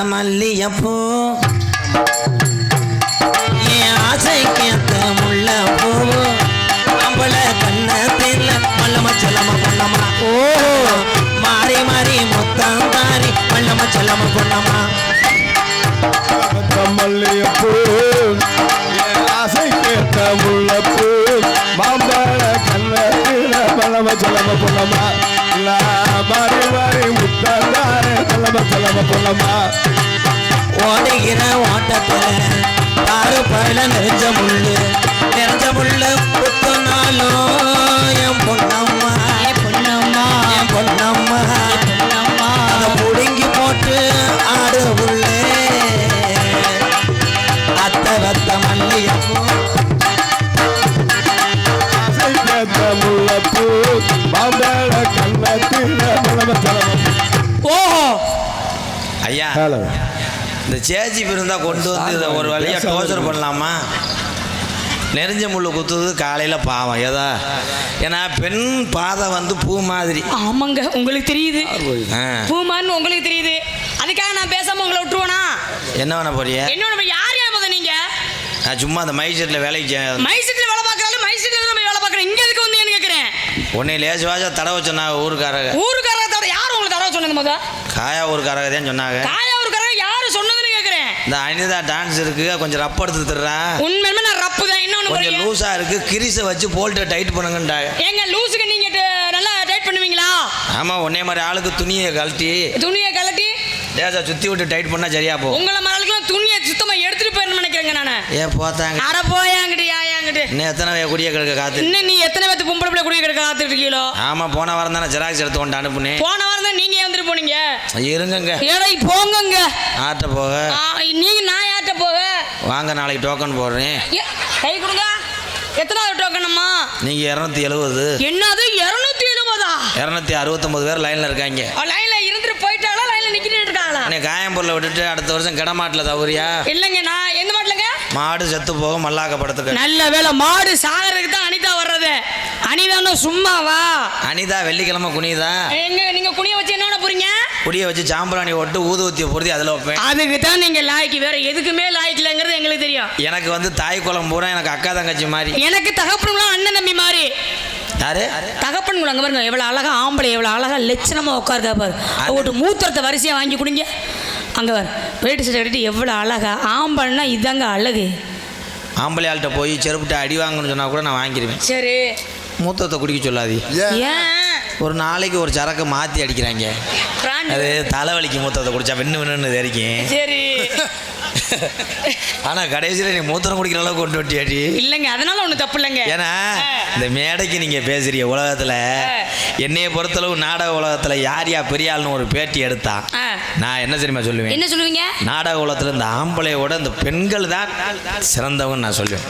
வெத்த மல்லியப்பூ. என் ஆசைக்கு அத்த முள்ள பூ நம்மள கண்ணத்தில் மல்லம செல்லம பொண்ணமா ஓ மாறி மாறி முத்தம் தாரி மல்லம செல்லம பொண்ணமா அந்த மல்லிகைப்பூ, என் ஆசைக்கேத்த முல்லைப்பூ, மாம்பழ செல்லம. நான் மாறி மாறி முத்தாந்தாரே செல்லம செல்லம ஓடுகிற ஓட்டத்துல பாரு பயில நெஞ்ச முள்ளு நெஞ்ச முள்ளு குத்துனாலும் ஹலோ இந்த சேச்சி இருந்தா கொண்டு வந்து இதை ஒரு வழியா டோசர் பண்ணலாமா? நெறிஞ்ச முள்ளு குத்துறது காலையில் பாவம். ஏதா? ஏன்னா பெண் பாதம் வந்து பூ மாதிரி. ஆமாங்க உங்களுக்கு தெரியுது. பூமான்னு உங்களுக்கு தெரியுது. அதுக்காக நான் பேசாம உங்களை விட்டுருவேனா? என்ன பண்ண போறிய? நம்ம யார் யார் முத நீங்க? நான் சும்மா அந்த மைசெட்டில் வேலைக்கு மைசூர்ல வேலை பார்க்கறாலும் மைசூர்ல நம்ம வேலை பார்க்கறேன் இங்க எதுக்கு வந்து என்ன கேக்குறேன்? உன்னை லேசு வாசா தடவை சொன்னாங்க ஊருக்காரங்க ஊருக்காரங்க தவிர யார் உங்களுக்கு தடவை சொன்னது முத காயா ஊருக்காரங்க தான் சொன்னாங்க. காயா ஊருக்காரங்க யாரு சொன்னதுன்னு கேக்குறேன். இந்த அனிதா டான்ஸ் இருக்கு கொஞ்சம் ரப்ப எடுத்து தர்றா. உண்மையுமே நான் ரப்பு தான். ஒண்ணு கொஞ்சம் லூஸா இருக்கு கிரிசை வச்சு போல்ட்டை டைட் பண்ணுங்கன்றாங்க. ஏங்க லூசுக்கு நீங்க நல்லா டைட் பண்ணுவீங்களா? ஆமா உன்னே மாதிரி ஆளுக்கு துணியை கழட்டி. துணியை கலட்டி லேசா சுத்தி விட்டு டைட் பண்ணா சரியா போகும். உங்களை மரலுக்குலாம் துணியை சுத்தமா எடுத்துட்டு போயிடணும்னு நினைக்கிறேங்க நானு. ஏன் போத்தாங்க? அட போயாங்கிட்டு யாயாங்கிட்டு இன்னும் எத்தனை குடிய கிடக்க காத்து இன்னும் நீ எத்தனை பேத்து பொம்பளை பிள்ளை குடிய கிடக்க காத்துட்டு இருக்கீங்களோ? ஆமா போன வாரம் தானே ஜெராக்ஸ் எடுத்து கொண்டு அனுப்புனேன். போன வாரம் தான் நீங்க போனீங்க? இருங்கங்க. ஏடா போங்கங்க. ஆட்ட போக. நீங்க நான் யார்கிட்ட போக? வாங்க நாளைக்கு டோக்கன் போடுறேன். கை கொடுங்க. எத்தனாவது டோக்கனம்மா நீங்க இரநூத்தி எழுபது என்னது இருநூத்தி எழுபதா இரநூத்தி அறுபத்தொம்பது பேர் லைன்ல இருக்காங்க. லைன்ல இருந்துட்டு போயிட்டாளா? லைன்ல நிக்கிட்டு இருக்காங்களா நீ காயம்பூர்ல விட்டுட்டு அடுத்த வருஷம் கிடமாட்டில் தவறியா? இல்லைங்க நான் எந்த மாட்டலங்க? மாடு செத்து போக மல்லாக்க படத்துக்கு. நல்ல வேலை மாடு சாகறதுக்கு தான் அனிதா வர்றது. அனிதான்னு சும்மாவா? அனிதா வெள்ளிக்கிழமை குனிதா எங்க நீங்க குனிய வச்சு என்ன போறீங்க? குடிய வச்சு சாம்பிராணி ஓட்டு ஊதுவத்தியை பொருத்தி அதில் வைப்பேன். அதுக்கு தான் நீங்க லாய்க்கு வேற எதுக்குமே லாய்க்கலங்கிறது எங்களுக்கு தெரியும். எனக்கு வந்து தாய் குளம் பூரா எனக்கு அக்கா தங்கச்சி மாதிரி. எனக்கு தகப்பனுங்களாம் அண்ணன் தம்பி மாதிரி. யாரு? தகப்பன் அங்கே பாருங்க எவ்வளோ அழகா ஆம்பளை எவ்வளோ அழகா லட்சணமா உட்காருக்கா பாரு. ஒரு மூத்திரத்தை வரிசையாக வாங்கி குடிங்க. அங்கே பாரு வேட்டு சட்டை கட்டிட்டு எவ்வளோ அழகா ஆம்பளைன்னா இதாங்க அழகு. ஆம்பளை ஆள்கிட்ட போய் செருப்புட்டு அடி வாங்கணும்னு சொன்னா கூட நான் வாங்கிடுவேன் சரி. மூத்தத்தை குடிக்க சொல்லாதி. ஏன்? ஒரு நாளைக்கு ஒரு சரக்கு மாற்றி அடிக்கிறாங்க. அது தலைவலிக்கு மூத்தத்தை குடிச்சா வெண்ணு வெண்ணுன்னு தெரிக்கும் சரி. ஆனா கடைசியில் நீ மூத்திரம் குடிக்கிற அளவுக்கு கொண்டு வட்டியாடி இல்லைங்க அதனால ஒன்றும் தப்பு இல்லைங்க. ஏன்னா. இந்த மேடைக்கு நீங்க பேசுறீங்க உலகத்துல. என்னைய பொறுத்தளவு நாடக உலகத்துல யார் யா பெரிய ஆள்னு ஒரு பேட்டி எடுத்தா ஆ. நான் என்ன தெரியுமா சொல்லுவேன்? என்ன சொல்லுவீங்க? நாடக உலகத்துல இந்த ஆம்பளையோட இந்த பெண்கள் தான் சிறந்தவங்க நான் சொல்லுவேன்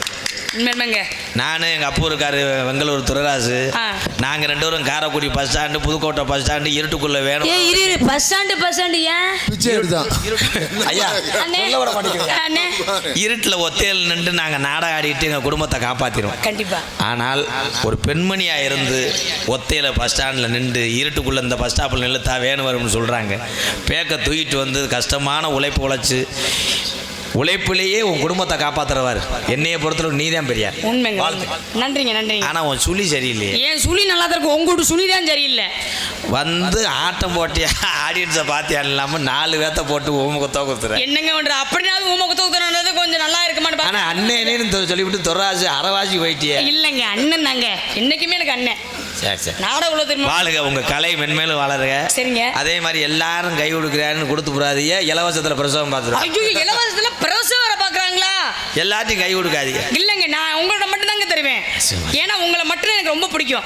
உண்மைங்க நான் எங்கள் அப்பூ இருக்காரு வெங்கலூர் துறராசு. ஆ. நாங்கள் ரெண்டு பேரும் Karaikudi bus stand Pudukkottai bus stand இருட்டுக்குள்ளே வேணும். இரு இரு. பஸ் ஸ்டாண்டு பஸ் ஸ்டாண்டு ஏன்? பிச்சை எடுத்தான். ஐயா இருட்டில் ஒத்தையில் நின்று நாங்கள் நாடகம் ஆடிட்டு எங்கள் குடும்பத்தை காப்பாற்றிடுவோம் கண்டிப்பா. ஆனால் ஒரு பெண்மணியாக இருந்து ஒத்தையில் பஸ் ஸ்டாண்டில் நின்று இருட்டுக்குள்ளே இந்த பஸ் ஸ்டாப்பில் நிறுத்தா வேணும் வரும்னு சொல்கிறாங்க பேக்க தூக்கிட்டு வந்து கஷ்டமான உழைப்பு உழைச்சு உழைப்பிலேயே உன் குடும்பத்தை காப்பாத்துறவார் என்னைய பொறுத்தளவு நீ தான் பெரியார் உண்மைங்க. நன்றிங்க நன்றிங்க ஆனால் உன் சுழி சரியில்லையே ஏன் சுழி நல்லா தான் இருக்கும் உங்க வீட்டு சுழி தான் சரியில்லை வந்து ஆட்டம் போட்டியா ஆடியன்ஸை பார்த்தியா இல்லாமல் நாலு வேத்த போட்டு ஓம கொத்தா குத்துற என்னங்க பண்ற அப்படினாவது உமக்கு தூக்குறது கொஞ்சம் நல்லா இருக்குமான்னு ஆனால் அண்ணனேன்னு சொல்லிவிட்டு தொராசி அறவாசி போயிட்டியே இல்லைங்க அண்ணன் தாங்க என்னைக்குமே எனக்கு அண்ணன் சரி சரி. உள்ள தெரியுமா வாழுக உங்க கலை மென்மேலும் வளருங்க சரிங்க. அதே மாதிரி எல்லாரும் கை கொடுக்குறாருன்னு கொடுத்து போறாதீங்க. இலவசத்துல பிரசவம் பார்த்துருவோம் ஐயோ இலவசத்துல பிரசவம் வர பாக்குறாங்க கொடுக்கலாங்களா எல்லாத்தையும் கை கொடுக்காதீங்க. இல்லைங்க நான் உங்கள்ட்ட மட்டும் தாங்க தருவேன் ஏன்னா உங்களை மட்டும் எனக்கு ரொம்ப பிடிக்கும்.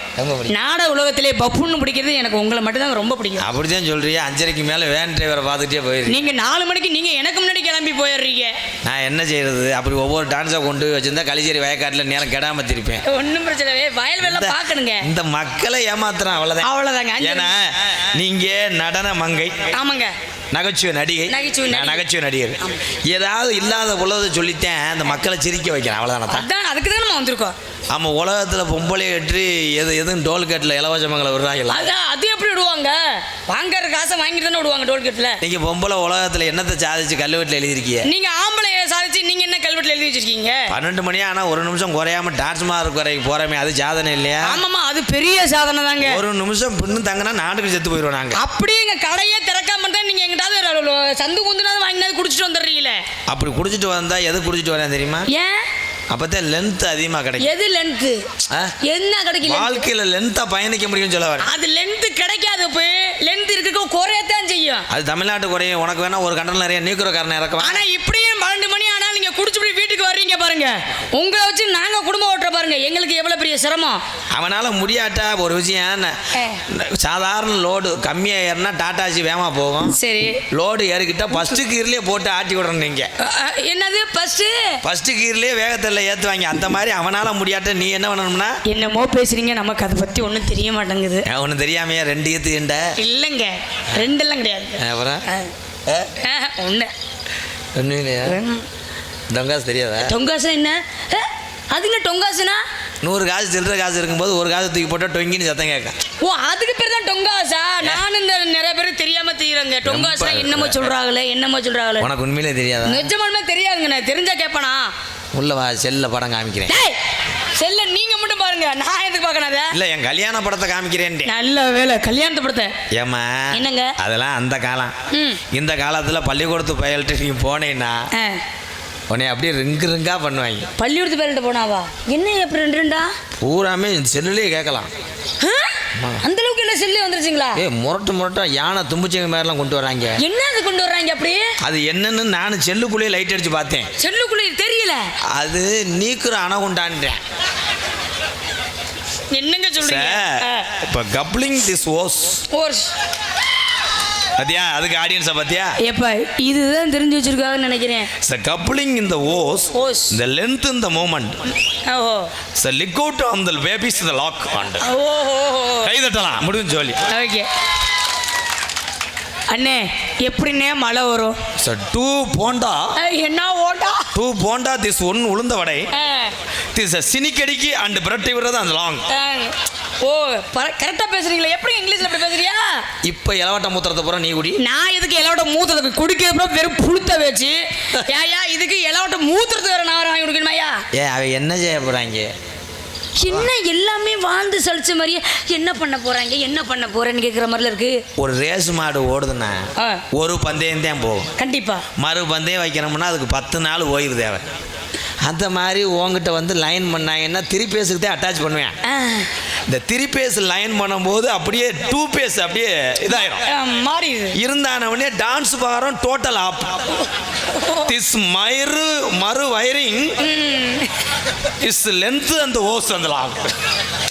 நாடக உலகத்திலே பப்புன்னு பிடிக்கிறது எனக்கு உங்களை மட்டும் தாங்க ரொம்ப பிடிக்கும். அப்படிதான் சொல்றியா அஞ்சரைக்கு மேலே வேன் டிரைவரை பார்த்துட்டே போயிருக்கு நீங்க நாலு மணிக்கு நீங்க எனக்கு முன்னாடி கிளம்பி போயிடுறீங்க. நான் என்ன செய்யறது? அப்படி ஒவ்வொரு டான்ஸை கொண்டு வச்சிருந்தா களிச்சேரி வயக்காட்டில் நேரம் கெடாம திருப்பேன். ஒன்றும் பிரச்சனை வயல் இந்த- பார்க்கணுங்க. இந்த மக்களை ஏமாத்துறான் அவ்வளவுதான். அவ்வளவுதாங்க, அஞ்சு ஏன்னா நீங்க நடன மங்கை. ஆமாங்க. நகைச்சுவை நடிகை. நகைச்சுவை நடிகர். ஏதாவது இல்லாத உலகத்தை சொல்லித்தேன் அந்த மக்களை சிரிக்க வைக்கிறேன். அவ்வளோதானே அதுக்கு தான் நம்ம வந்திருக்கோம். ஆமாம் உலகத்தில் பொம்பளை கட்டி எது எதுவும் டோல் கட்டில் இலவசமங்களை விடுறாங்களா? அதான் அது எப்படி விடுவாங்க? வாங்குற காசை வாங்கிட்டு தானே விடுவாங்க டோல்கேட்டில் நீங்கள் பொம்பளை உலகத்தில் என்னத்தை சாதிச்சு கல்வெட்டில் எழுதிருக்கீங்க நீங்க ஆம்பளை சாதிச்சு நீங்க என்ன கல்வெட்டில் எழுதி வச்சிருக்கீங்க? பன்னெண்டு மணி ஆனால் ஒரு நிமிஷம் குறையாம டான்ஸ் மார்க் வரைக்கும் போகிறோமே அது சாதனை இல்லையா? ஆமாமா அது பெரிய சாதனை தாங்க. ஒரு நிமிஷம் பின்னு தங்கினா நாட்டுக்கு செத்து போயிடுவோம் நாங்கள் அப்படியே எங்க கடையே திறக்காம இருந்தா நீங்க எங்கிட்டாவது சந்து குந்துனாவது வாங்கினாவது குடிச்சிட்டு வந்துடுறீங்களே. அப்படி குடிச்சிட்டு வந்தா எது குடிச்சிட்டு வரேன் தெரியுமா? ஏன்? அப்பதான் லென்த் அதிகமாக கிடைக்கும். எது லென்த்து ஆ? என்ன கிடைக்கல வாழ்க்கையில் லென்த்தாக பயணிக்க முடியும்னு சொல்ல வரேன். அது லென்த் கிடைக்காது போய் லென்த் இருக்க குறையத்தான் செய்யும். அது தமிழ்நாட்டு குறையும். உனக்கு வேணா ஒரு கண்டல் நிறைய நீக்குறக்காரனை இறக்குவான். ஆனா இப்படியும் பன்னெண்டு மணி ஆனா நீங்க வீட்டுக்கு வர்றீங்க பாருங்க. உங்களை வச்சு நாங்க குடும்பம் ஓட்டுற பாருங்க. எங்களுக்கு எவ்வளவு பெரிய சிரமம்? அவனால முடியாட்டா ஒரு விஷயம் ஏ. சாதாரண லோடு கம்மியாக ஏறினா டாட்டாசி வேகமாக போகும். சரி. லோடு ஏறிக்கிட்டா ஃபஸ்ட்டு கீர்லேயே போட்டு ஆட்டி விடணும் அ, என்னது? ஃபர்ஸ்ட் ஃபஸ்ட்டு கீர்லேயே வேகத்தில் ஏற்றுவாங்க அந்த மாதிரி அவனால முடியாட்ட நீ என்ன பண்ணணும்னா? என்னமோ பேசுறீங்க. நமக்கு அதை பத்தி ஒன்றும் தெரிய மாட்டேங்குது. ஒன்று தெரியாமையா? ரெண்டு ஏற்றுக்கிண்ட இல்லைங்க. ரெண்டெல்லாம் கிடையாது. அப்புறம்? ஒன்று ஒன்றும் இல்லையா? டொங்காசு தெரியாதா? டொங்காசு என்ன? அ, அது என்ன டொங்காசுனா? நூறு காசு சில்லற காசு இருக்கும்போது ஒரு காசு தூக்கி போட்டால் டொங்கின்னு சத்தம் கேட்கும் ஓ அதுக்கு பேர் தான் டொங்காசா? நான் இந்த நிறைய பேர் தெரியாம தெரியுறாங்க டொங்காசா என்னமோ சொல்றாங்களே என்னமோ சொல்றாங்களே. உனக்கு உண்மையிலே தெரியாதா? நிஜமாலுமே தெரியாதுங்க நான் தெரிஞ்சா கேட்பனா? உள்ள வா செல்லில் படம் காமிக்கிறேன். செல்ல நீங்க மட்டும் பாருங்க நான் எதுக்கு பார்க்கணும் அதை? இல்லை என் கல்யாண படத்தை காமிக்கிறேன் நல்ல வேலை கல்யாணத்தை படுத்த. ஏம்மா என்னங்க? அதெல்லாம் அந்த காலம். இந்த காலத்தில் பள்ளிக்கூடத்து பயல்கிட்ட நீ போனேன்னா உன்னை அப்படியே ரிங்கு ரிங்கா பண்ணுவாங்க. பள்ளிக்கூடத்து பேர்கிட்ட போனாவா? என்ன எப்படி ரெண்டு ரெண்டா? பூராமே செல்லுலேயே கேட்கலாம்? அந்த அளவுக்கு என்ன செல்லு வந்துருச்சுங்களா? ஏ முரட்டு முரட்டா யானை தும்புச்சிங்க மாதிரிலாம் கொண்டு வராங்க. என்ன அது கொண்டு வர்றாங்க அப்படி? அது என்னன்னு நான் செல்லுக்குள்ளேயே லைட் அடிச்சு பார்த்தேன். செல்லுக்குள்ள தெரியல. அது நீக்குற அணகுண்டான்றேன். என்னங்க சொல்றீங்க. இப்போ கப்ளிங் திஸ் ஓஸ் ஓர்ஸ் பாத்தியா? அதுக்கு ஆடியன்ஸை பாத்தியா? எப்ப இதுதான் தெரிஞ்சு வச்சிருக்காங்கன்னு நினைக்கிறேன். The coupling in the hose, Hose. the length in the moment, ஓஹோ. The lick out on the babies the lock on. ஓஹோ கை தட்டலாம் முடிஞ்சு சொல்லி ஓகே. அண்ணே எப்படிண்ணே மழை வரும்? So two bonda. என்ன ஓட்டா டூ போண்டா திஸ் ஒன் உளுந்த வடை. திஸ் சினிக்கடிக்கு அண்ட் பிரட்டை விடுறது அந்த லாங் ஓ கரெக்டாக பேசுறீங்களா. எப்படி இங்கிலீஷில் எப்படி பேசுறியா? இப்போ இளவட்ட மூத்திரத்தை பூரா நீ குடி. நான் எதுக்கு இலவட்ட மூத்திரத்துக்கு குடிக்கிறப்ப வெறும் புழுத்த வச்சு? ஏயா இதுக்கு இலவட்ட மூத்திரத்துக்கு வேற நான் வாங்கி குடிக்கணுமாயா ஏ அவ என்ன செய்ய போறாங்க? என்ன எல்லாமே வாழ்ந்து சலிச்ச மாதிரியே என்ன பண்ண போறாங்க? என்ன பண்ண போறேன்னு கேட்குற மாதிரில இருக்கு. ஒரு ரேஸ் மாடு ஓடுதுன்னா. ஒரு பந்தயம் தான் போகும் கண்டிப்பா. மறு பந்தயம் வைக்கணும்னா அதுக்கு பத்து நாள் ஓய்வு தேவை. அந்த மாதிரி உங்ககிட்ட வந்து லைன் பண்ணாங்கன்னா திரிபேஸுக்கு தான் அட்டாச் பண்ணுவேன். இந்த திரிபேஸ் லைன் பண்ணும்போது அப்படியே டூ பேஸ் அப்படியே இதாயிரும். மாறிடுது. இருந்தானவனே டான்ஸ் பாரம் டோட்டல் ஆப் திஸ் மயிறு மறு வயரிங் இஸ் லென்த் அந்த ஓஸ் அந்த லாங்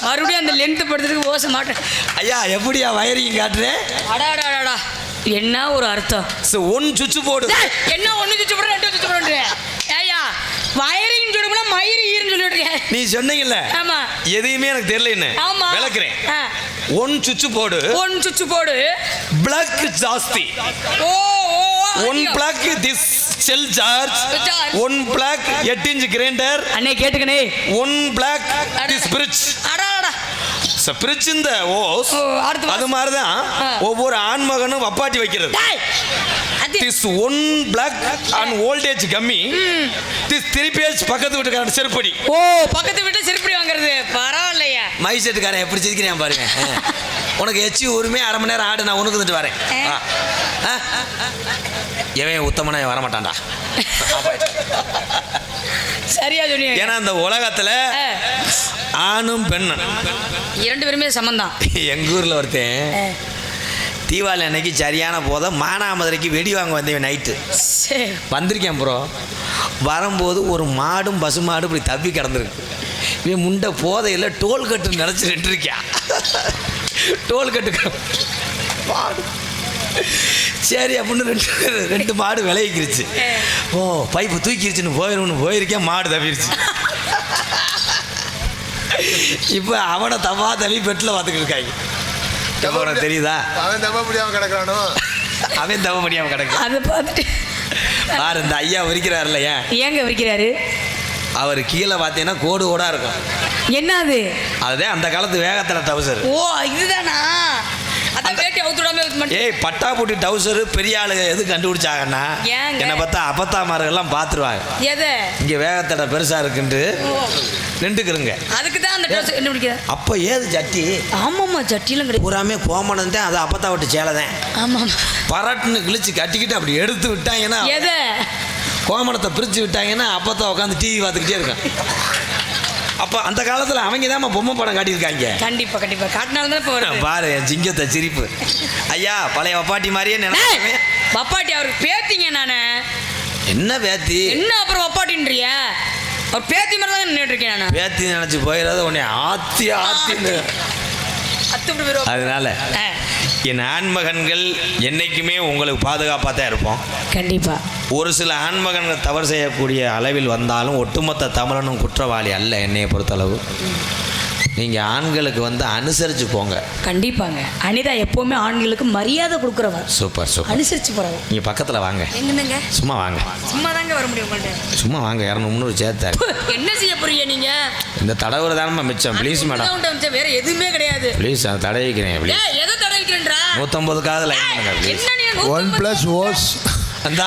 மறுபடியும் அந்த லென்த் படுத்துறதுக்கு ஓச மாட்டேன் ஐயா எப்படியா வயரிங் காட்டுறேன் அடாடாடாடா என்ன ஒரு அர்த்தம்? ஒன் சுவிட்ச் டேய், என்ன ஒண்ணு சுச்சு போடுற ரெண்டு சுச்சு போடுற ஏயா வயரிங் சொல்லுங்களா நீ சொன்னீங்கல்ல? ஆமா. எதையுமே எனக்கு தெரியலன்னு. ஆமா. விளக்குறேன். ஒன் சுவிட்ச் போர்டு ஒன் சுச்சு போடு. பிளக் ஜாஸ்தி. ஓ one. Plug this cell charge. One plug எட்டு இன்ச் கிரைண்டர் அண்ணே கேட்டுக்கணே one plug this fridge fridge இந்த ஓஸ். அது மாதிரி தான். ஒவ்வொரு ஆண்மகனும் வப்பாட்டி வைக்கிறது. This one plug and voltage கம்மி திஸ் த்ரீ பேஜ் பக்கத்து வீட்டுக்காரன் செருப்படி. ஓ பக்கத்து வீட்டு செருப்படி வாங்குறது. பரவாயில்லையா. மை செட்டுக்காரன் எப்படி சிரிக்கிறேன் பாருங்க. உனக்கு எச்சி உரிமை அரை மணி நேரம் ஆடு நான் உனக்கு வந்துட்டு வரேன். எவன் உத்தமனா இவன் வரமாட்டான்டா. சரியா சொன்னீங்க. ஏன்னா இந்த உலகத்துல ஆணும் பெண்ணும். இரண்டு பேருமே சமந்தான். எங்க ஊர்ல ஒருத்தன் தீபாவளி அன்னைக்கு சரியான போதை மானாமதுரைக்கு வெடி வாங்க வந்தேன் நைட்டு வந்திருக்கேன் ப்ரோ வரும்போது ஒரு மாடும் பசு மாடும் இப்படி தப்பி கிடந்திருக்கு. இவன் முண்டை போதையில் டோல் கட்டு நினச்சி நின்றுருக்கான் டோல் கட்டு மாடு. சரி அப்படின்னு ரெண்டு ரெண்டு மாடு விளைவிக்கிருச்சு ஓ பைப்பு தூக்கிருச்சுன்னு போயிரும்னு போயிருக்கேன் மாடு தவிருச்சு இப்போ அவனை தவா தவி பெட்டில் பார்த்துக்கிட்டு இருக்காங்க. உனக்கு தெரியுதா? அவன் தப்ப முடியாம கிடக்குறானோ? அவன் தவ முடியாமல் கிடக்கு. அதை பார்த்துட்டு பாரு இந்த ஐயா உரிக்கிறாருல்ல ஏன்? ஏங்க விற்கிறாரு அவர் கீழே பார்த்தீங்கன்னா கோடு கோடா இருக்கும். என்னது? அதுதான் அந்த காலத்து வேகத்தில் டவுசர் ஓ இதுதானா? ஏய் பட்டா போட்டி டவுசர் பெரிய ஆளு எது கண்டுபிடிச்சாங்கன்னா? என்னை பார்த்தா அப்பத்தாமார்கள்லாம் பார்த்துருவாங்க. எதை? இங்கே வேகத்தடை பெருசாக இருக்குன்ட்டு. நின்றுக்குறங்க அதுக்கு தான் அந்த ட்ரெஸ் என்ன பிடிக்கிற அப்போ ஏது ஜட்டி ஆமாம்மா சட்டியிலும் கிடையாது. பூராமே கோமணம் தான் அது அப்பத்தா விட்டு சேலை தான். ஆமாம் பரட்டுன்னு கிழிச்சு கட்டிக்கிட்டு அப்படி எடுத்து விட்டாங்கன்னா எதை? கோமணத்தை பிரித்து விட்டாங்கன்னா அப்பத்தா உட்காந்து டிவி பார்த்துக்கிட்டே இருக்கான். அப்போ அந்த காலத்தில் அவங்க தான் பொம்மை படம் காட்டியிருக்காங்க. கண்டிப்பா கண்டிப்பா. காட்டினால தான் வருது. பாரு என் சிங்கத்தை சிரிப்பு. ஐயா பழைய வப்பாட்டி மாதிரியே நினைக்கிறேன் வப்பாட்டி அவருக்கு பேத்திங்க நானு. என்ன பேத்தி? என்ன அப்புறம் வப்பாட்டின்றிய அவர் பேத்தி மாதிரி தான் நின்றுட்டு இருக்கேன் நான். பேத்தி நினைச்சு போயிடாத உன்னை ஆத்தி ஆத்தின்னு. அதனால என் ஆண்மகன்கள் என்னைக்குமே உங்களுக்கு பாதுகாப்பாக தான் இருப்போம். கண்டிப்பா. ஒரு சில ஆண்மகன்கள் தவறு செய்யக்கூடிய அளவில் வந்தாலும் ஒட்டுமொத்த தமிழனும் குற்றவாளி அல்ல என்னையை பொறுத்தளவு. நீங்கள் ஆண்களுக்கு வந்து அனுசரித்து போங்க. கண்டிப்பாங்க. அனிதா எப்பவுமே ஆண்களுக்கு மரியாதை கொடுக்குறவ. Super super. அனுசரிச்சு போறவ. நீங்கள் பக்கத்தில் வாங்க. எங்கன்னு சும்மா வாங்க. சும்மா தாங்க வர முடியும் உங்கள்ட்ட. சும்மா வாங்க இரநூறு முந்நூறு சேர்த்தாரு என்ன செய்ய போறீங்க நீங்க? இந்த தடவுற தானம்மா மிச்சம். ப்ளீஸ் மேடம் வேற எதுவுமே கிடையாது. ப்ளீஸ் அதை தடவிக்கிறேன் ப்ளீஸ் ஏய் எதை தடவிக்கிறேன்றா? நூற்றம்பதுக்காவது லைன் பண்ணுங்க ப்ளீஸ் ஒன் பிளஸ் ஓஸ் அந்தா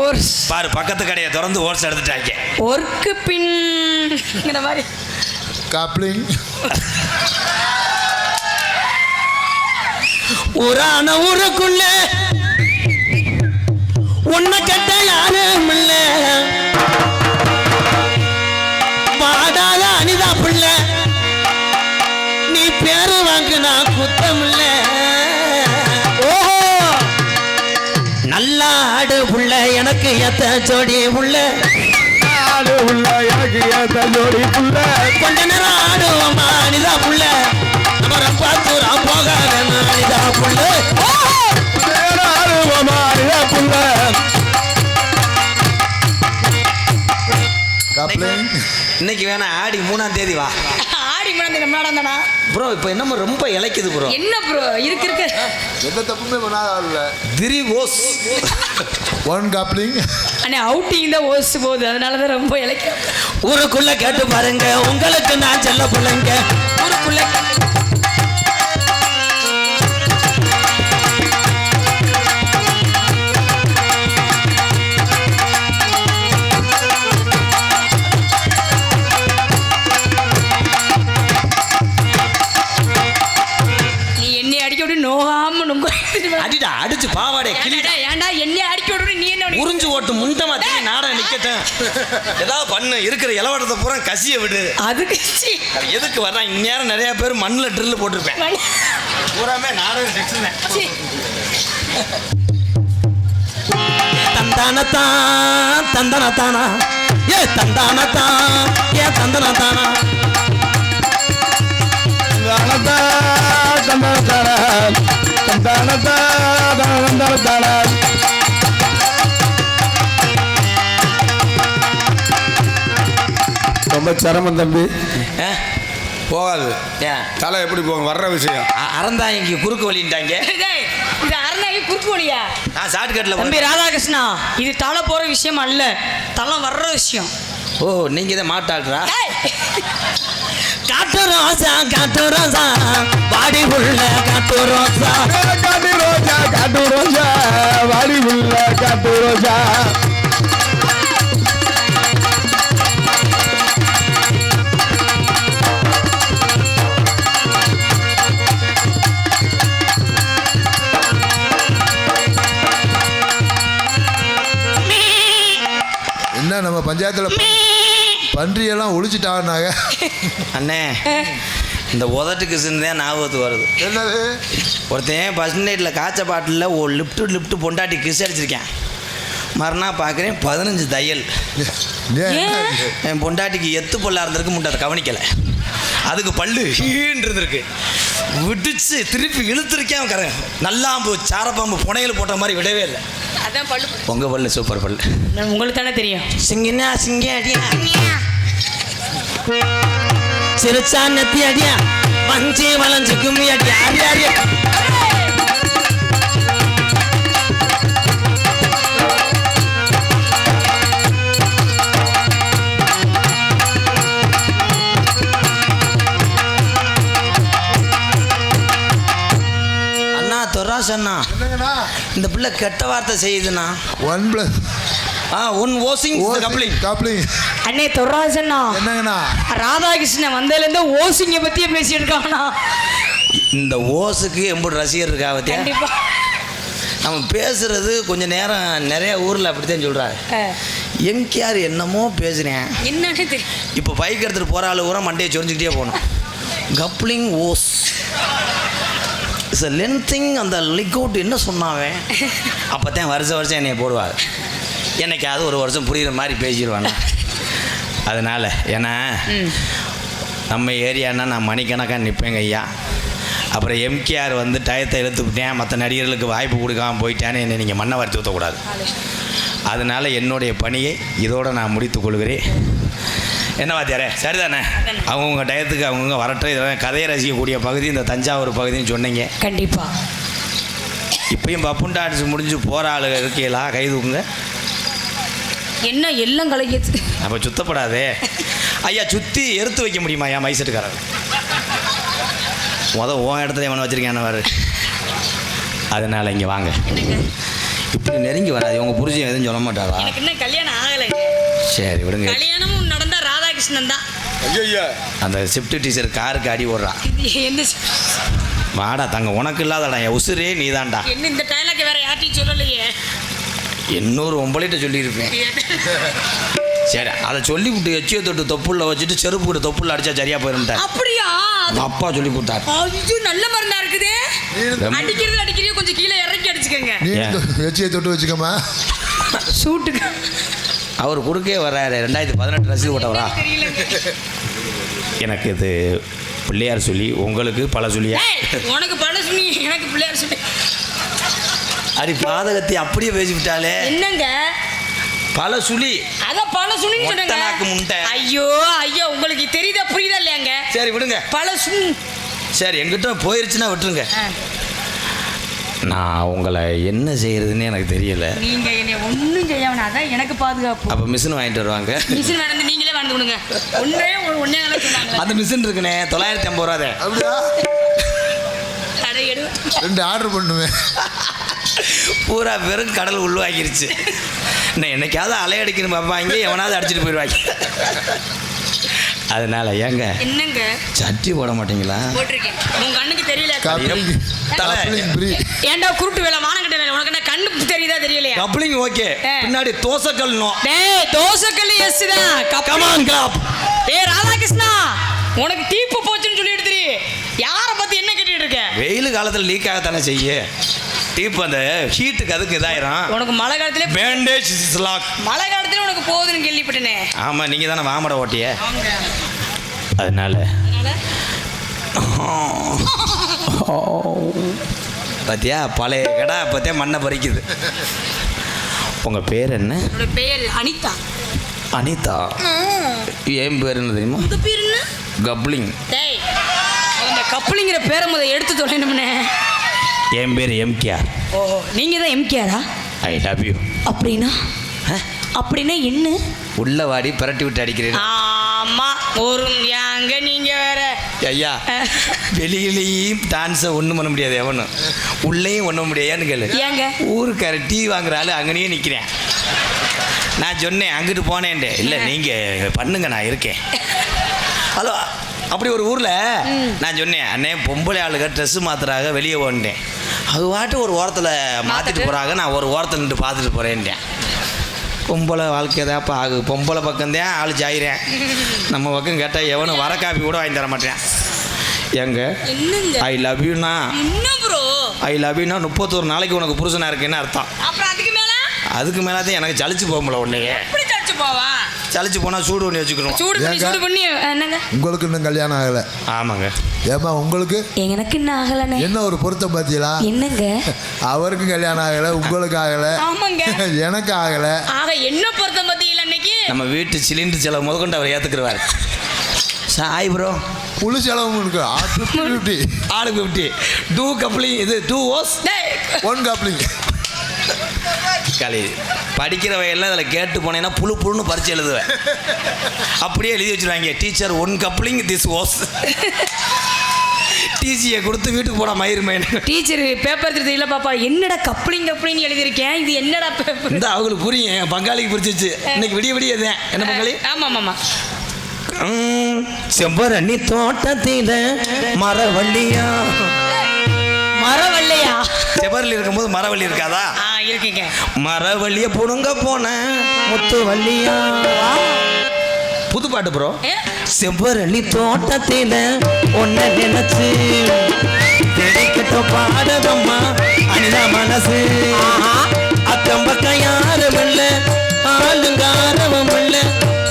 ஒரு பாரு பக்கத்து கடையை திறந்து ஓட்ஸ் எடுத்துட்டாங்க. ஒர்க்கு பின்ங்கிற மாதிரி. கப்ளிங் ஊரான ஊருக்குள்ள உன்னை கட்ட யாரும் இல்ல. வாடாத அனிதா புள்ள. நீ பேரு வாங்கினா குத்தம் இல்ல. ஓஹோ! நல்லா ஆடு புள்ள எனக்கு எத்த ஜோடி உள்ள எனக்கு புள்ள கொஞ்ச நேரம் ஆடுவோமா அனிதா புள்ள. நம்ம ரொம்ப தூரம் போகாத அனிதா புள்ள. ஆடுவோமா புள்ள. இன்னைக்கு வேணா ஆடி மூணாம் தேதி வா. ஆடி முழந்தை நம்மளாட இருந்தானா ப்ரோ இப்போ என்னமோ ரொம்ப இழைக்குது ப்ரோ. என்ன ப்ரோ? இருக்கு இருக்கு. எந்த தப்புமே பண்ணாத திரி ஓஸ் ஒன் கப்ளிங் அண்ணே அவுட்டிங் தான் ஓசிச்சு போகுது. அதனால தான் ரொம்ப இழைக்கிறேன் ஊருக்குள்ள கேட்டு பாருங்க. உங்களுக்கு நான் செல்ல பிள்ளைங்க ஊருக்குள்ள நிக்கட்டும் ஏதாவது பண்ணு இருக்கிற இளவட்டத்தை பூரா கசிய விடு. அதுக்கு எதுக்கு வர்றான் இந்நேரம் நிறைய பேர் மண்ணில் ட்ரில் போட்டிருப்பேன். பூராமே நாடகம் செக்ஷன். தந்தானத்தான் தந்தனத்தானா? ஏ தந்தானத்தான் ஏ தந்தனத்தானா? தந்தனதா தந்தனதான தந்தனதா ரொம்ப சிரமம் தம்பி. போகாது. ஏன் தலை எப்படி போகும்? வர்ற விஷயம். அறந்தாங்க குறுக்கு வழின்ட்டாங்க. இது அரணாகி குறுக்கு வழியா? நான் ஷார்ட்கட்டில் தம்பி ராதாகிருஷ்ணா இது தலை போற விஷயம் அல்ல. தலை வர்ற விஷயம். ஓ நீங்க இதை மாட்டாடுறா காட்டு ரோசா காட்டு ரோசா வாடி உள்ள காட்டு ரோசா காட்டு ரோஜா காட்டு ரோஜா வாடி உள்ள காட்டு ரோஜா. பஞ்சாயத்துல பன்றியெல்லாம் ஒழிச்சிட்டாங்கன்னாங்க அண்ணே இந்த உதட்டுக்கு சிந்தேன் ஞாபகத்துக்கு வருது. என்னது? ஒருத்தன் ஃபஸ்ட் நைட்டில் காய்ச்ச பாட்டிலில் ஒரு லிஃப்ட்டு லிஃப்ட்டு பொண்டாட்டி கிஸ் அடிச்சிருக்கேன். மறுநாள் பார்க்குறேன் பதினஞ்சு தையல்? என் பொண்டாட்டிக்கு எத்து பல்லா இருந்திருக்கு முட்டை அதை கவனிக்கலை. அதுக்கு பல்லு ஹீன்னு இருந்திருக்கு விட்டுச்சு திருப்பி இழுத்துருக்கேன் அவன் கரை நல்லாம்பு சாரப்பாம்பு புனையில் போட்ட மாதிரி விடவே இல்லை. அதான் பல்லு. உங்கள் பல்லு சூப்பர் பல்லு. உங்களுக்கு தானே தெரியும்? சிங்கினா சிங்க அடியா? சிரிச்சா நெத்தி அடியா? வஞ்சி வளைஞ்சு கும்மி அடியா? அடி அடியா அண்ணா தொராஸ் அண்ணா. என்னங்கண்ணா இந்த பிள்ளை கெட்ட வார்த்தை செய்யுதுண்ணா ஒன் பிளஸ் ஆ ஒன் ஓசிங் கப்ளிங் கப்ளிங் அண்ணே தொர்ராஜண்ணா. என்னங்கண்ணா? ராதாகிருஷ்ணன் வந்ததுலேருந்து ஓசிங்க பற்றியே பேசிட்டு இருக்காங்கண்ணா இந்த ஓஸுக்கு எம்பது ரசிகர் இருக்கா பத்தியா? நம்ம பேசுறது கொஞ்ச நேரம் நிறைய ஊரில் அப்படித்தான் சொல்கிறாரு எம்கேஆர் என்னமோ பேசுகிறேன் என்னன்னு தெரியும் இப்போ பைக் எடுத்துகிட்டு போகிற ஆளு மண்டையை சொரிஞ்சுக்கிட்டே போகணும். Coupling hose. இட்ஸ் லென்த்திங் அந்த லிக் அவுட் என்ன சொன்னாவே? அப்போ தான் வருஷம் வருஷம் என்னை போடுவார். என்னைக்காவது ஒரு வருஷம் புரியுற மாதிரி பேசிடுவானே. அதனால் ஏன்னா நம்ம ஏரியானா நான் மணிக்கணக்காக நிற்பேங்க ஐயா. அப்புறம் எம்கேஆர் வந்து டயத்தை இழுத்து விட்டேன். மற்ற நடிகர்களுக்கு வாய்ப்பு கொடுக்காம போயிட்டேன்னு என்னை நீங்கள் மண்ணை வறுத்து ஊற்றக்கூடாது அதனால் என்னுடைய பணியை இதோடு நான் முடித்துக் கொள்கிறேன். என்ன வாத்தியாரே? சரிதானே? அவங்கவுங்க டயத்துக்கு அவங்கவுங்க வரட்டும். இதெல்லாம் கதையை ரசிக்கக்கூடிய பகுதி இந்த தஞ்சாவூர் பகுதின்னு சொன்னீங்க. கண்டிப்பா. இப்பயும் பப்புன் டான்ஸ் முடிஞ்சு போகிற ஆளு இருக்கீங்களா? கை தூக்குங்க. என்ன எல்லாம் கலக்கியது அப்போ சுத்தப்படாதே. ஐயா சுற்றி எடுத்து வைக்க முடியுமா ஐயா மைசெட்டுக்காரர் முத உன் இடத்துல எவனை வச்சிருக்கேன் அதனால் இங்கே வாங்க. இப்படி நெருங்கி வராது. உங்கள் புருஷன் எதுவும் சொல்ல மாட்டாரா? இன்னும் கல்யாணம் ஆகலை சரி விடுங்க. கல்யாணமும் ராதாகிருஷ்ணன் தான். ஐயா அந்த ஷிஃப்ட் டீச்சர் காருக்கு அடி ஓடுறான் இது எந்த வாடா தங்க உனக்கு இல்லாதடா என் உசுரே நீதான்டா. என்ன இந்த டைலாக் வேற யார்ட்டையும் சொல்லலையே. இன்னொரு ஒம்பளிட்ட சொல்லியிருப்பேன். சரி அதை சொல்லி விட்டு எச்சியை தொட்டு தொப்புள்ள வச்சுட்டு செருப்பு கூட தொப்புள்ள அடிச்சா சரியா போயிருந்தேன் அப்படியா? அப்பா சொல்லி கொடுத்தாரு. ஐயோ நல்ல மருந்தா இருக்குதே. அடிக்கிறது அடிக்கிறதே கொஞ்சம் கீழே இறக்கி அடிச்சுக்கோங்க. நீ? எச்சியை தொட்டு வச்சுக்கம்மா சூட்டுக்கு அவர் குறுக்கே வர்றாரு. ரெண்டாயிரத்தி பதினெட்டு ரசீது போட்டவரா? எனக்கு இது பிள்ளையார் சொல்லி உங்களுக்கு பல சொல்லியா? உனக்கு பல சுனி எனக்கு பிள்ளையார் சொல்லி. அடி பாதகத்தை அப்படியே பேசி விட்டாலே என்னங்க? பல சுழி அதான் பல சுனின்னு மொட்டை சொன்னங்க. நாக்கு முண்டை. ஐயோ ஐயோ உங்களுக்கு தெரியுதா புரியுதா இல்லையாங்க? சரி விடுங்க. பல சுனி சரி எங்கிட்ட போயிருச்சுன்னா விட்டுருங்க. நான் உங்களை என்ன செய்யறதுன்னு எனக்கு தெரியல. நீங்க என்னை ஒன்றும் செய்யாம அதான் எனக்கு பாதுகாப்பு. அப்போ மிஷின் வாங்கிட்டு வருவாங்க. மிஷின் வேணாம் நீங்களே வாழ்ந்து கொடுங்க ஒன்றே ஒரு ஒன்றே வேலை சொன்னாங்க. அந்த மிஷின் இருக்குண்ணே தொள்ளாயிரத்தி ஐம்பது ரூபாதே அப்படியா? ரெண்டு ஆர்டர் பண்ணுவேன் பூரா வெறும் கடல் உள்வாங்கிருச்சு. நான் என்னைக்காவது அலையடிக்கணும் பார்ப்பாங்க எவனாவது அடிச்சிட்டு போயிடுவாங்க. அதனால ஏங்க? என்னங்க? சட்டி போட மாட்டீங்களா? போட்டிருக்கேன். உங்க கண்ணுக்கு தெரியல ஏன்டா குருட்டு வேலை மானங்கிட்ட வேலை? உனக்கு என்ன கண்ணு தெரியுதா தெரியலையா? Coupling okay. பின்னாடி தோசைக்கல் நோ டேய் தோசைக்கல்லி எஸ் தான். கப் கமான் கிளாப் டேய் ராதாகிருஷ்ணா உனக்கு தீப்பு போச்சுன்னு சொல்லி எடுத்துரு. யாரை பத்தி என்ன கேட்டுட்டு இருக்க? வெயில் காலத்தில் லீக் ஆகத்தானே செய்ய? டீப் அந்த ஹீட்டுக்கு அதுக்கு இதாயிரும். உனக்கு மழை காலத்துல பேண்டேஜ் லாக் மழை காலத்துல உனக்கு போகுதுன்னு கேள்விப்பட்டனே. ஆமாம் நீங்கள் தானே வாமட ஓட்டிய? அதனால. பார்த்தியா பழைய கடை அப்போத்தே மண்ணை பறிக்குது. உங்கள் பேர் என்ன? பேர் அனிதா. அனிதா? என் பேர் என்ன தெரியுமா? உங்க பேர் என்ன? கப்ளிங் கப்பலிங்கிற பேரை முத எடுத்து தொலைணும்னே என் பேர் எம்கேஆர். ஓ நீங்க தான் எம்கேரா ஐ லவ் யூ. அப்படின்னா? அப்படின்னா என்ன? உள்ள வாடி பிரட்டி விட்டு அடிக்கிறேன். ஆமா ஒரு ஏங்க நீங்க வேற. ஐயா வெளியிலையும் டான்ஸை ஒன்றும் பண்ண முடியாது எவனும். உள்ளேயும் ஒன்றும் முடியாதுன்னு கேளு. ஏங்க? ஊருக்கார டீ வாங்குற ஆளு அங்கேயே நிற்கிறேன் நான் சொன்னேன் அங்கிட்டு போனேன்டே இல்லை நீங்கள் பண்ணுங்க நான் இருக்கேன். ஹலோ அப்படி ஒரு ஊரில் நான் சொன்னேன் அண்ணே பொம்பளை ஆளுங்க ட்ரெஸ்ஸு மாத்துறாங்க வெளியே ஓண்டேன் அது வாட்டு ஒரு ஓரத்தில் மாற்றிட்டு? போகிறாங்க நான் ஒரு ஓரத்தில் நின்று பார்த்துட்டு போகிறேன்ட்டேன் பொம்பளை வாழ்க்கை தான்ப்பா ஆகு பொம்பளை பக்கம்தான் ஆள் ஜாயிறேன். நம்ம பக்கம் கேட்டால் எவனும் வர காப்பி கூட வாங்கி தர மாட்டேன். எங்க ஐ லவ் யூனா ஐ லவ் யூனா முப்பத்தொரு நாளைக்கு உனக்கு புருஷனா இருக்குன்னு அர்த்தம். அதுக்கு மேல? மேலாதான் எனக்கு சலிச்சு போகல உன்னையே. போவா? சலிச்சு போனால் சூடு பண்ணி வச்சுக்கணும் சூடு பண்ணி? சூடு பண்ணி என்னங்க? உங்களுக்கு இன்னும் கல்யாணம் ஆகலை. ஆமாங்க. ஏமா உங்களுக்கு? எனக்கு என்ன ஆகலண்ணே. என்ன ஒரு பொருத்தம் பார்த்தீங்களா என்னங்க? அவருக்கும் கல்யாணம் ஆகலை உங்களுக்கு ஆகலை. ஆமாங்க. எனக்கு ஆகலை. ஆக என்ன பொருத்தம் பத்தியில அன்னைக்கு நம்ம வீட்டு சிலிண்டர் செலவு முதற்கொண்டு அவர் ஏற்றுக்குருவார் சாய் ப்ரோ முழு செலவும் இருக்கு ஃபிஃப்டி ஃபிஃப்டி ஆளு ஃபிஃப்டி டூ கப்ளிங் இது டூ ஓஸ் ஒன் காப்ளிங் களி. படிக்கிற வயலில் அதில் கேட்டு போனேன்னா புழு புழுன்னு பரிச்சு எழுதுவேன். அப்படியே எழுதி வச்சிருவாங்க. டீச்சர் ஒன் கப்ளிங் திஸ் ஓஸ் டிசியை கொடுத்து வீட்டுக்கு போட மயிர் மயின். டீச்சர் பேப்பர் திருத்த இல்ல பாப்பா. என்னடா கப்ளிங் கப்ளிங் எழுதியிருக்கேன்? இது என்னடா பேப்பர் இந்த அவங்களுக்கு புரியும். என் பங்காளிக்கு புரிச்சிச்சு இன்னைக்கு விடிய விடிய என்ன பங்காளி? ஆமா ஆமா ம், செம்பரணி தோட்டத்தில மரவள்ளியா மரவல்லையா செபரில் இருக்கும்போது மரவள்ளி இருக்காதா? இருக்கீங்க. மரவள்ளியை புடுங்க போனேன் முத்து வள்ளியா புது பாட்டு ப்ரோ செம்பரணி தோட்டத்தில ஒன்ன நினைச்சு பாடதம்மா அனிதா மனசு. அக்கம் பக்கம் யாரும் இல்ல ஆளுங்காரவும் இல்ல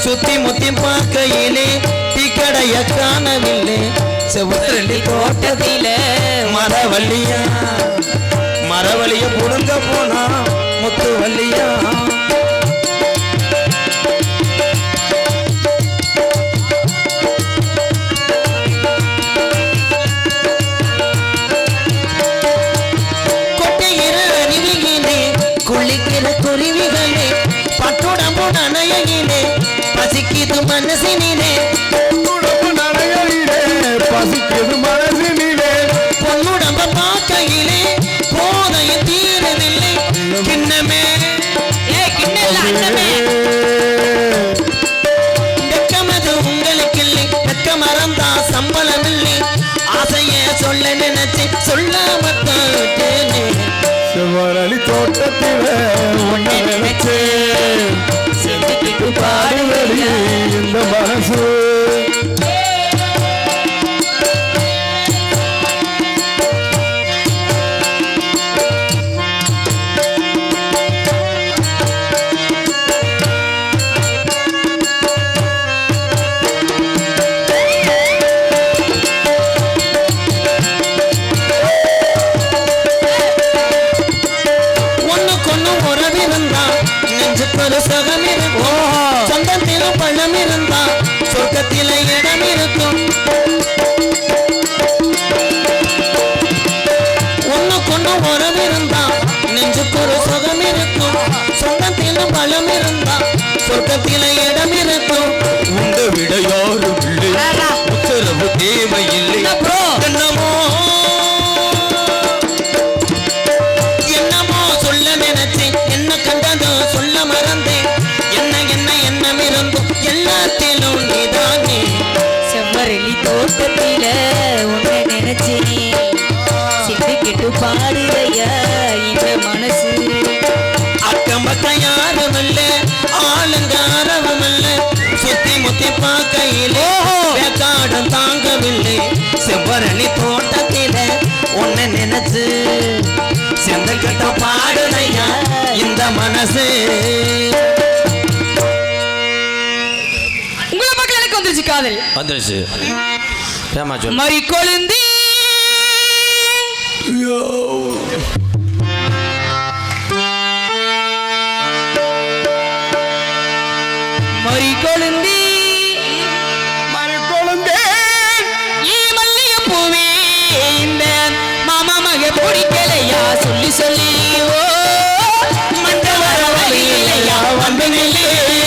சுத்தி முத்தி பார்க்கையிலே டீக்கடைய காணவில்லை. செவ்வரளி தோட்டத்தில. மரவள்ளியா மரவள்ளிய புடுங்க போனா முத்துவள்ளியா. மனசினிலே பொன்னுடம்ப பார்க்கையிலே போதையும் தீரவில்லை. கிண்ணமே. ஏய், கிண்ணல்ல, அண்ணமே. வெக்கமது உங்களுக்கு இல்லை வெக்க மறந்தா சம்பளம் இல்லை ஆசைய சொல்ல நினைச்சு. செவ்வரளி தோட்டத்தில இந்த மனசு. ஒரு சுகம் இருக்கும் சொந்தத்திலும் பழம் இருந்தா சொர்க்கத்தில இடம் இருக்கும் ஒண்ணுக்கொண்ணு உறவிருந்தா நெஞ்சுக்கு ஒரு சுகம் இருக்கும் சொந்தத்திலும் பழம் இருந்தா சொர்க்கத்தில இடம் இருக்கும் உங்க விட. யாரும் இல்லை உத்தரவு தேவையில்லை. முத்தி பார்க்கையிலே வேக்காடும் தாங்கவில்லை. செவ்வரணி தோட்டத்தில உன்னை நினைச்சு செந்தல் கட்ட பாடுதையா இந்த மனசு. உங்களை மக்கள் எனக்கு வந்துருச்சு காதல். வந்துருச்சு. ஏமா மறி கொழுந்தி மக சொல்லி சொல்லி ஓ மண்ட வர வழி இல்லையா வந்து நில்லையே